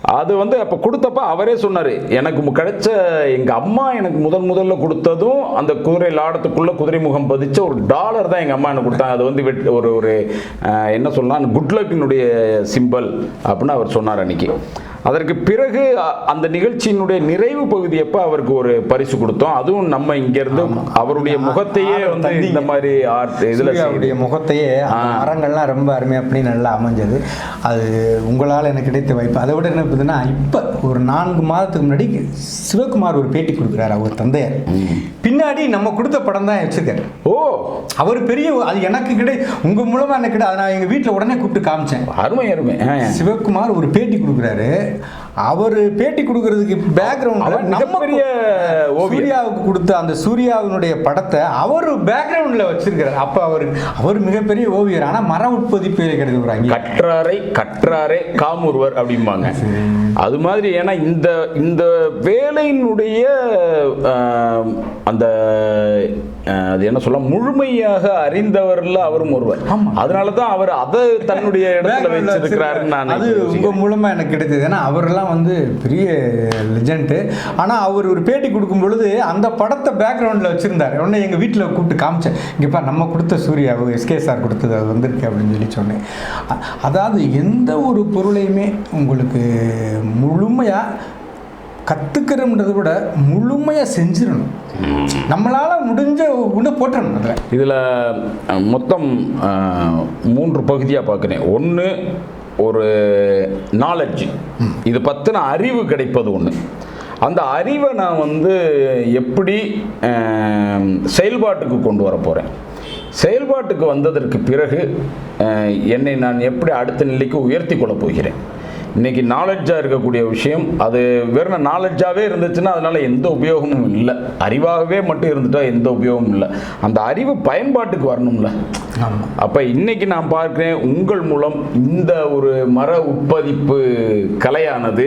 அது வந்து அப்ப கொடுத்தப்ப அவரே சொன்னாரு எனக்கு கிடைச்ச எங்க அம்மா எனக்கு முதல் முதல்ல கொடுத்ததும் அந்த குதிரை லாடத்துக்குள்ள குதிரை முகம் பதிச்ச ஒரு டாலர் தான் எங்க அம்மா எனக்கு கொடுத்தாங்க. அது வந்து வெட்- ஒரு ஒரு என்ன சொல்லலாம் குட் லக்கினுடைய சிம்பல் அப்படின்னு அவர் சொன்னார் அன்னைக்கு. அதற்கு பிறகு அந்த நிகழ்ச்சியினுடைய நிறைவு பகுதி அப்ப அவருக்கு ஒரு பரிசு கொடுத்தோம்? அதுவும் நம்ம இங்க இருந்து அவருடைய முகத்தையே வந்து. இந்த மாதிரி ஆர்ட் இதுல சூர்யாவுடைய முகத்தையே மரங்கள்லாம் ரொம்ப அருமையாக அப்படி நல்லா அமைஞ்சது. அது உங்களால் எனக்கு கிடைத்த வாய்ப்பு. அதை விட என்ன இருக்குதுன்னா இப்போ ஒரு நான்கு மாதத்துக்கு முன்னாடி சிவகுமார் ஒரு பேட்டி கொடுக்குறாரு அவர் தந்தையார். பின்னாடி நம்ம கொடுத்த படம் தான் வச்சிருக்காரு. ஓ. அவர் பெரிய அது எனக்கு கிடை உங்க மூலமா எனக்கு கிடை அதை நான் எங்க வீட்டில் உடனே கூப்பிட்டு காமிச்சேன். அருமை அருமை. சிவகுமார் ஒரு பேட்டி கொடுக்குறாரு. அவர் பேட்டி கொடுக்கறதுக்கு பேக்ரவுண்ட் மிகப்பெரிய ஓவியர். சூர்யாவுக்கு கொடுத்த அந்த சூர்யாவினுடைய படத்தை அவர் பேக்ரவுண்ட்ல வச்சிருக்கிறார். அப்ப அவர் அவர் மிகப்பெரிய ஓவியர். ஆனா மர கிடையாது ஒரு அங்கே கற்றாரை கற்றாரே காமுருவர் அப்படிம்பாங்க. அது மாதிரி ஏன்னா இந்த இந்த வேலையினுடைய அந்த அது என்ன சொல்ல முழுமையாக அறிந்தவர்ல அவரும் ஒருவர். அதனால தான் அவர் அதை தன்னுடைய இடத்துல வச்சிருக்கிறாருன்னு நான் அது உங்க. மூலமா எனக்கு கிடைத்தது. ஏன்னா அவரெல்லாம் வந்து பெரிய லெஜெண்ட் ஆனா அவர் ஒரு பேட்டி கொடுக்கும் பொழுது அந்த படத்தை பேக்ரவுண்ட்ல வச்சிருந்தாரு. உடனே எங்க வீட்டில் கூப்பிட்டு காமிச்சேன். இங்கப்பா நம்ம கொடுத்த சூர்யா எஸ்கே சார் கொடுத்தது அது வந்திருக்கு அப்படின்னு சொல்லி சொன்னேன். அதாவது எந்த ஒரு பொருளையுமே உங்களுக்கு முழுமையா கத்துக்கிறோம்ன்றதை விட முழுமையாக செஞ்சிடணும். நம்மளால் முடிஞ்ச ஒன்று போட்டணும் அதில். இதில் மொத்தம் மூன்று பகுதியாக பார்க்குறேன். ஒன்று ஒரு நாலெட்ஜ் இது பற்றின அறிவு கிடைப்பது ஒன்று அந்த அறிவை நான் வந்து எப்படி செயல்பாட்டுக்கு கொண்டு வர போகிறேன் செயல்பாட்டுக்கு வந்ததற்கு பிறகு என்னை நான் எப்படி அடுத்த நிலைக்கு உயர்த்தி கொள்ளப் போகிறேன். இன்னைக்கு நாலெட்ஜாக இருக்கக்கூடிய விஷயம். அது வெறும் நாலெட்ஜாகவே இருந்துச்சுன்னா அதனால எந்த உபயோகமும் இல்லை. அறிவாகவே மட்டும் இருந்துட்டா எந்த உபயோகமும் இல்லை. அந்த அறிவு பயன்பாட்டுக்கு வரணும்ல. அப்போ இன்னைக்கு நான் பார்க்கிறேன் உங்கள் மூலம் இந்த ஒரு மர உட்பதிப்பு கலையானது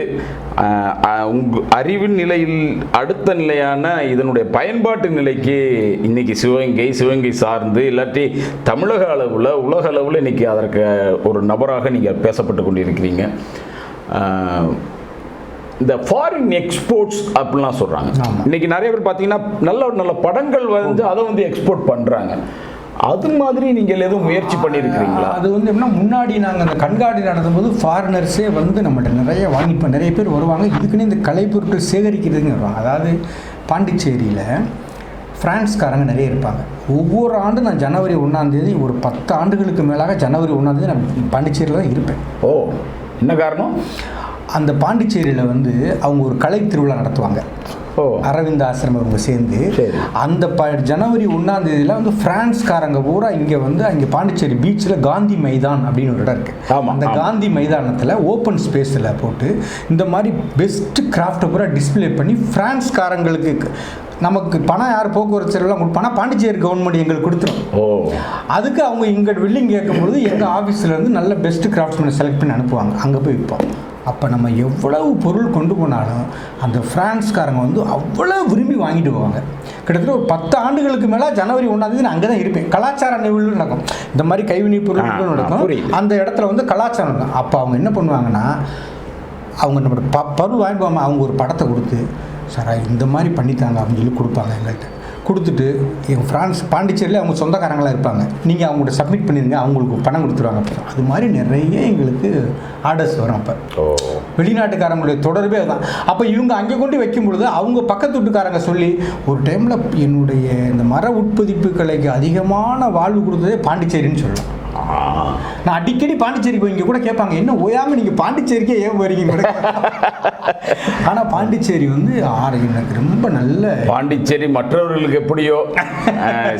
ஆஹ், ஆஹ், உங்க அறிவு நிலையில் அடுத்த நிலையான இதனுடைய பயன்பாட்டு நிலைக்கு இன்னைக்கு சிவகங்கை சிவகங்கை சார்ந்து இல்லாட்டி தமிழக அளவில் உலக அளவில் இன்னைக்கு அதற்கு ஒரு நபராக நீங்கள் பேசப்பட்டு கொண்டிருக்கிறீங்க. இந்த ஃபாரின் எக்ஸ்போர்ட்ஸ் அப்படிலாம் சொல்கிறாங்க ஆமா. இன்னைக்கு நிறைய பேர் பார்த்தீங்கன்னா நல்ல நல்ல படங்கள் வந்து அதை வந்து எக்ஸ்போர்ட் பண்ணுறாங்க அது மாதிரி நீங்கள் எதுவும் முயற்சி பண்ணியிருக்கிறீங்களா அது வந்து எப்படின்னா முன்னாடி நாங்கள் அந்த கண்காட்சி நடத்தும்போது ஃபாரினர்ஸே வந்து நம்மகிட்ட நிறைய வாங்கிப்போம் நிறைய பேர் வருவாங்க. இதுக்குன்னு இந்த கலைப்பொருட்கள் சேகரிக்கிறதுங்க வருவாங்க. அதாவது பாண்டிச்சேரியில் பிரான்ஸ்காரங்க நிறைய இருப்பாங்க. ஒவ்வொரு ஆண்டும் நான் ஜனவரி ஒன்றாந்தேதி ஒரு பத்து ஆண்டுகளுக்கு மேலாக ஜனவரி ஒன்றாந்தேதி நான் பாண்டிச்சேரியில் தான் இருப்பேன். ஓ. என்ன காரணம்? அந்த பாண்டிச்சேரியில் வந்து அவங்க ஒரு கலை திருவிழா நடத்துவாங்க. அரவிந்த் ஆசிரமம் அவங்க சேர்ந்து சரி. அந்த ப ஜனவரி ஒன்றாம் தேதியில வந்து பிரான்ஸ்காரங்க பூரா இங்கே வந்து அங்கே பாண்டிச்சேரி பீச்சில் காந்தி மைதான் அப்படின்னு ஒரு இடம் இருக்கு. ஆமா, அந்த. காந்தி மைதானத்தில் ஓப்பன் ஸ்பேஸில் போட்டு இந்த மாதிரி பெஸ்ட் கிராஃப்டை பூரா டிஸ்ப்ளே பண்ணி பிரான்ஸ்காரங்களுக்கு நமக்கு பணம் யார் போக்குவரத்து செலவுலாம் கொடுப்பானா பாண்டிச்சேரி கவர்மெண்ட் எங்களுக்கு கொடுத்துரும். ஓ. அதுக்கு அவங்க இங்கே பில்டிங் கேட்கும்பொழுது எங்கள் ஆஃபீஸில் இருந்து நல்ல பெஸ்ட் கிராஃப்ட்ஸ்மேனை செலக்ட் பண்ணி அனுப்புவாங்க. அங்கே போய் விற்போம் அப்போ நம்ம எவ்வளவு பொருள் கொண்டு போனாலும் அந்த பிரான்ஸ்காரங்க வந்து அவ்வளோ விரும்பி வாங்கிட்டு போவாங்க. கிட்டத்தட்ட ஒரு பத்து ஆண்டுகளுக்கு மேலே ஜனவரி ஒன்றாந்தேதி நான் அங்கே தான் இருப்பேன். கலாச்சார நிகழ்வு நடக்கும். இந்த மாதிரி கைவினை பொருட்கள் நடக்கும். அந்த இடத்துல வந்து கலாச்சாரம் இருக்கும் அப்போ அவங்க என்ன பண்ணுவாங்கன்னா அவங்க நம்ம ப பொருள் வாங்கிட்டு போகாமல் அவங்க ஒரு படத்தை கொடுத்து சார் இந்த மாதிரி பண்ணித்தாங்க அப்படின்னு சொல்லி கொடுப்பாங்க எங்கள்கிட்ட கொடுத்துட்டு எங்கள் ஃப்ரான்ஸ் பாண்டிச்சேரியில் அவங்க சொந்தக்காரங்களாக இருப்பாங்க. நீங்கள் அவங்கள்ட்ட சப்மிட் பண்ணிடுங்க அவங்களுக்கு பணம் கொடுத்துருவாங்க அப்போ. அது மாதிரி நிறைய எங்களுக்கு ஆர்டர்ஸ் வரும் அப்போ. வெளிநாட்டுக்காரங்களுடைய தொடர்பே அதுதான். அப்போ இவங்க அங்கே கொண்டு வைக்கும் பொழுது அவங்க பக்கத்து வீட்டுக்காரங்க சொல்லி ஒரு டைமில் என்னுடைய இந்த மர உட்பதிப்பு கலைக்கு அதிகமான வாழ்வு கொடுத்ததே பாண்டிச்சேரின்னு சொல்லலாம். நான் அடிக்கடி பாண்டிச்சேரி போய் இங்கே கூட கேட்பாங்க என்ன ஓயாமல் நீங்கள் பாண்டிச்சேரிக்கே ஏன் போறீங்க? ஆனால் பாண்டிச்சேரி வந்து ஆறு எனக்கு ரொம்ப நல்ல பாண்டிச்சேரி மற்றவர்களுக்கு எப்படியோ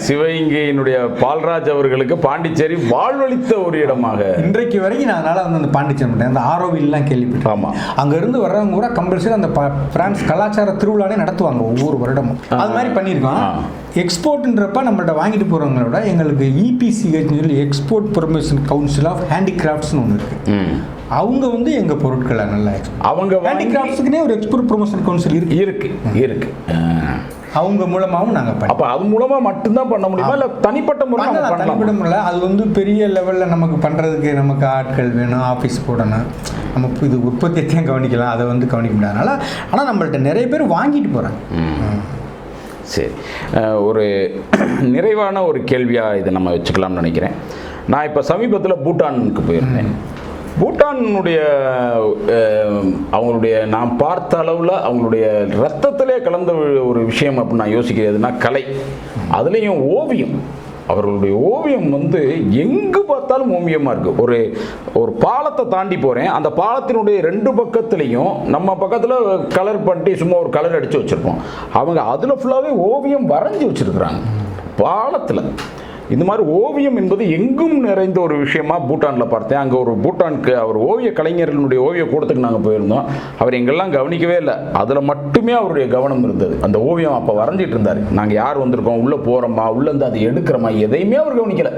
சிவகங்கையினுடைய பால்ராஜ் அவர்களுக்கு பாண்டிச்சேரி வாழ்வளித்த ஒரு இடமாக. இன்றைக்கு வரைக்கும் நான் அதனால் வந்து அந்த பாண்டிச்சேரி மாட்டேன் அந்த ஆரோவில்லாம் கேள்விப்பட்டேன். ஆமா. அங்கேருந்து வர்றவங்க கூட கம்பல்சரி அந்த பிரான்ஸ் கலாச்சார திருவிழானே நடத்துவாங்க ஒவ்வொரு வருடமும். அது மாதிரி பண்ணியிருக்கோம். ஆ. எக்ஸ்போர்ட்ன்றப்ப நம்மள்ட்ட வாங்கிட்டு போகிறவங்கள விட எங்களுக்கு E இபிசிஹெச்னு சொல்லி எக்ஸ்போர்ட் ப்ரொமோஷன் கவுன்சில் ஆஃப் ஹேண்டிகிராஃப்ட்ஸ்னு ஒன்று இருக்குது. அவங்க வந்து எங்கள் பொருட்களை நல்லா அவங்க வாங்கி- ஹேண்டிகிராஃப்ட்ஸுக்குனே ஒரு எக்ஸ்போர்ட் ப்ரொமோஷன் கவுன்சில் இருக்கு. இருக்கு இருக்கு. அஹ். அவங்க மூலமாகவும் நாங்கள் பண்ணி அப்ப அது மூலமா மட்டும்தான் பண்ண முடியுமா? இல்ல தனிப்பட்ட முறை நம்ம பண்ணலாம் தனிப்பட பண்ணலாம் முடியல அது வந்து பெரிய லெவலில் நமக்கு பண்ணுறதுக்கு நமக்கு ஆட்கள் வேணும் ஆஃபீஸ் போடணும். நம்ம இது உற்பத்தியத்தையும் கவனிக்கலாம் அதை வந்து கவனிக்க முடியாதனால ஆனால் நம்மள்ட்ட நிறைய பேர் வாங்கிட்டு போகிறாங்க சரி ஒரு நிறைவான ஒரு கேள்வியாக இதை நம்ம வச்சுக்கலாம்னு நினைக்கிறேன். நான் இப்போ சமீபத்தில் பூட்டானுக்கு போயிருந்தேன். பூட்டானுடைய அவங்களுடைய நான் பார்த்த அளவில் அவங்களுடைய ரத்தத்திலே கலந்த ஒரு விஷயம் அப்படின்னு நான் யோசிக்கிறதுனா கலை. அதுலேயும் ஓவியம். அவர்களுடைய ஓவியம் வந்து எங்கு பார்த்தாலும் ஓவியமாக இருக்குது ஒரு ஒரு பாலத்தை தாண்டி போகிறேன் அந்த பாலத்தினுடைய ரெண்டு பக்கத்துலேயும் நம்ம பக்கத்தில் கலர் பண்ணி சும்மா ஒரு கலர் அடித்து வச்சுருப்போம். அவங்க அதில் ஃபுல்லாகவே ஓவியம் வரைஞ்சி வச்சுருக்குறாங்க. பாலத்தில். இந்த மாதிரி ஓவியம் என்பது எங்கும் நிறைந்த ஒரு விஷயமா பூட்டானில் பார்த்தேன். அங்கே ஒரு பூட்டானுக்கு அவர் ஓவிய கலைஞர்களுடைய ஓவிய கூடத்துக்கு நாங்கள் போயிருந்தோம். அவர் எங்கெல்லாம் கவனிக்கவே இல்லை. அதில் மட்டுமே அவருடைய கவனம் இருந்தது. அந்த ஓவியம் அப்போ வரைஞ்சிட்டு இருந்தார். நாங்கள் யார் வந்திருக்கோம்? உள்ளே போகிறோமா உள்ளேருந்து அதை எடுக்கிறோமா? எதையுமே அவர் கவனிக்கலை.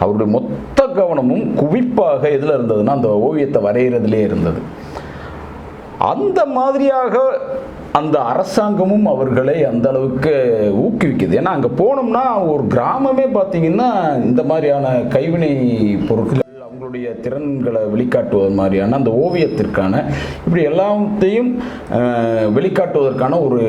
அவருடைய மொத்த கவனமும் குவிப்பாக எதில் இருந்ததுன்னா அந்த ஓவியத்தை வரைகிறதுலே இருந்தது. அந்த மாதிரியாக அந்த அரசாங்கமும் அவர்களை அந்த அளவுக்கு ஊக்குவிக்குது. ஏன்னா அங்கே போனோம்னா ஒரு கிராமமே பார்த்தீங்கன்னா இந்த மாதிரியான கைவினை பொருட்கள் அவங்களுடைய திறன்களை வெளிக்காட்டுவது மாதிரியான அந்த ஓவியத்திற்கான இப்படி எல்லாத்தையும் வெளிக்காட்டுவதற்கான ஒரு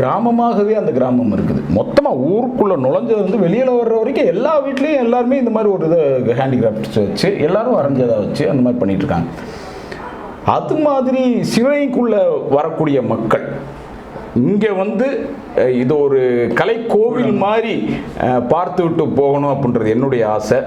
கிராமமாகவே அந்த கிராமம் இருக்குது. மொத்தமாக ஊருக்குள்ளே நுழைஞ்சது வந்து வெளியில் வர்ற வரைக்கும் எல்லா வீட்லேயும் எல்லாருமே இந்த மாதிரி ஒரு இதை ஹேண்டிகிராஃப்ட்ஸ் வச்சு எல்லாரும் வரைஞ்சதை வச்சு அந்த மாதிரி பண்ணிகிட்ருக்காங்க அது மாதிரி சிவனைக்குள்ளே வரக்கூடிய மக்கள் இங்கே வந்து இது ஒரு கலைக்கோவில் மாதிரி அஹ், பார்த்து விட்டு போகணும் அப்படின்றது என்னுடைய ஆசை.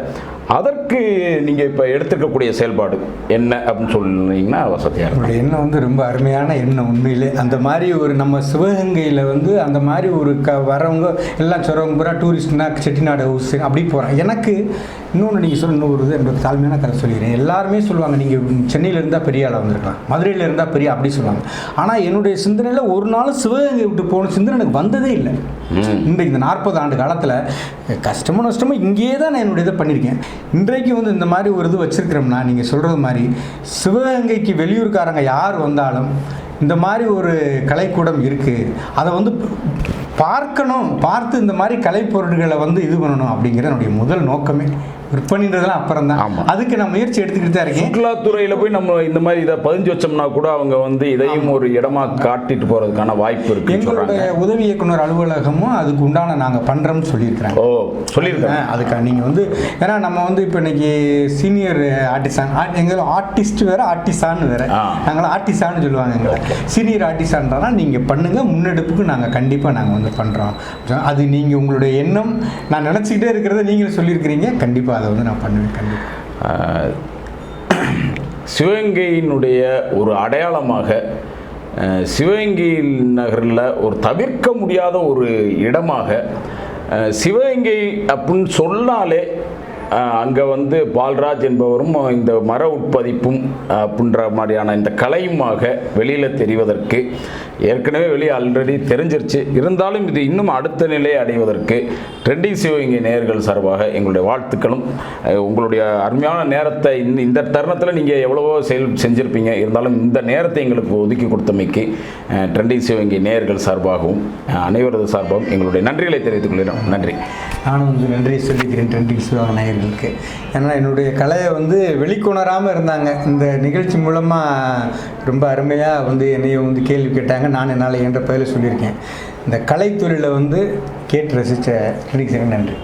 அதற்கு நீங்கள் இப்போ எடுத்துக்கக்கூடிய செயல்பாடு என்ன அப்படின்னு சொன்னீங்கன்னா வசதியாக இருக்கும். எண்ணம் வந்து ரொம்ப அருமையான எண்ணம் உண்மையிலே. அந்த மாதிரி ஒரு நம்ம சிவகங்கையில் வந்து அந்த மாதிரி ஒரு க வரவங்க எல்லாம் சொல்கிறவங்க பூரா டூரிஸ்ட்னா செட்டிநாடு ஹவுஸ் அப்படி போகிறாங்க எனக்கு இன்னொன்று நீங்கள் சொல்ல இன்னொரு இது என்னோட தாழ்மையான கதை சொல்லிடுறேன். எல்லாருமே சொல்லுவாங்க நீங்கள் சென்னையில் இருந்தால் பெரிய ஆளாக வந்திருக்கலாம். மதுரையில் இருந்தால் பெரிய அப்படி சொல்லுவாங்க. ஆனால் என்னுடைய சிந்தனையில் ஒரு நாள் சிவகங்கை விட்டு போன சிந்தனை எனக்கு வந்ததே இல்லை. இன்றைக்கு இந்த நாற்பது ஆண்டு காலத்தில் கஷ்டமோ நஷ்டமோ இங்கேயே தான் நான் என்னுடைய இதை பண்ணியிருக்கேன் இன்றைக்கு வந்து இந்த மாதிரி ஒரு இது வச்சுருக்கிறோம்னா நீங்கள் சொல்கிறது மாதிரி சிவகங்கைக்கு வெளியூர்காரங்க யார் வந்தாலும் இந்த மாதிரி ஒரு கலைக்கூடம் இருக்குது அதை வந்து பார்க்கணும் பார்த்து இந்த மாதிரி கலைப்பொருட்களை வந்து இது பண்ணணும் அப்படிங்கிற என்னுடைய முதல் நோக்கமே. விற்பனைன்றதெல்லாம் அப்புறம் தான். அதுக்கு நான் முயற்சி எடுத்துக்கிட்டு தான் இருக்கேன். சுற்றுலாத்துறையில் போய் நம்ம இந்த மாதிரி இதை பதிஞ்சு வச்சோம்னா கூட அவங்க வந்து இதையும் ஒரு இடமா காட்டிட்டு போகிறதுக்கான வாய்ப்பு இருக்குன்னு எங்களுடைய உதவி இயக்குனர் அலுவலகமும் அதுக்கு உண்டான நாங்கள் பண்ணுறோம்னு சொல்லியிருக்கிறாங்க. ஓ சொல்லியிருக்கேன் அதுக்காக நீங்கள் வந்து ஏன்னா நம்ம வந்து இப்போ இன்னைக்கு சீனியர் ஆர்டிஸ்டான் எங்களும் ஆர்டிஸ்ட் வேறு ஆர்டிஸ்டான் வேறு. நாங்களாம் ஆர்டிஸ்டான்னு சொல்லுவாங்க எங்களை. சீனியர் ஆர்டிஸ்டான்றனா நீங்கள் பண்ணுங்கள் முன்னெடுப்புக்கு நாங்கள் கண்டிப்பாக நாங்கள் வந்து பண்ணுறோம் அது நீங்கள் உங்களுடைய எண்ணம். நான் நினச்சிக்கிட்டே இருக்கிறத நீங்களும் சொல்லியிருக்கிறீங்க. கண்டிப்பாக அதை வந்து நான் பண்ணுவேன். கண்டிப்பாக சிவகங்கையினுடைய ஒரு அடையாளமாக சிவகங்கை நகரில் ஒரு தவிர்க்க முடியாத ஒரு இடமாக சிவகங்கை அப்படின்னு சொன்னாலே அங்கே வந்து பால்ராஜ் என்பவரும் இந்த மர உட்பதிப்பும் அப்படின்ற மாதிரியான இந்த கலையுமாக வெளியில் தெரிவதற்கு ஏற்கனவே வெளியே ஆல்ரெடி தெரிஞ்சிருச்சு. இருந்தாலும் இது இன்னும் அடுத்த நிலையை அடைவதற்கு ட்ரெண்டிங் சிவகங்கை நேயர்கள் சார்பாக எங்களுடைய வாழ்த்துக்களும் உங்களுடைய அருமையான நேரத்தை இந்த இந்த தருணத்தில் நீங்கள் எவ்வளவோ செயல் செஞ்சுருப்பீங்க. இருந்தாலும் இந்த நேரத்தை எங்களுக்கு ஒதுக்கி கொடுத்தமைக்கு ட்ரெண்டி ட்ரெண்டிங் சிவகங்கை நேயர்கள் சார்பாகவும் அனைவரது சார்பாகவும் எங்களுடைய நன்றிகளை தெரிவித்துக் கொள்கிறோம். நன்றி. நானும் வந்து நன்றி சொல்லிக்கிறேன் ட்ரெண்டிங் சிவாக எங்களுக்கு ஏன்னா என்னுடைய கலையை வந்து வெளிக்கொணராமல் இருந்தாங்க. இந்த நிகழ்ச்சி மூலமாக ரொம்ப அருமையாக வந்து என்னையை வந்து கேள்வி கேட்டாங்க. நான் என்னால் என்ற பதில சொல்லியிருக்கேன். இந்த கலைத்தொழிலை வந்து கேட்டு ரசித்த நன்றி.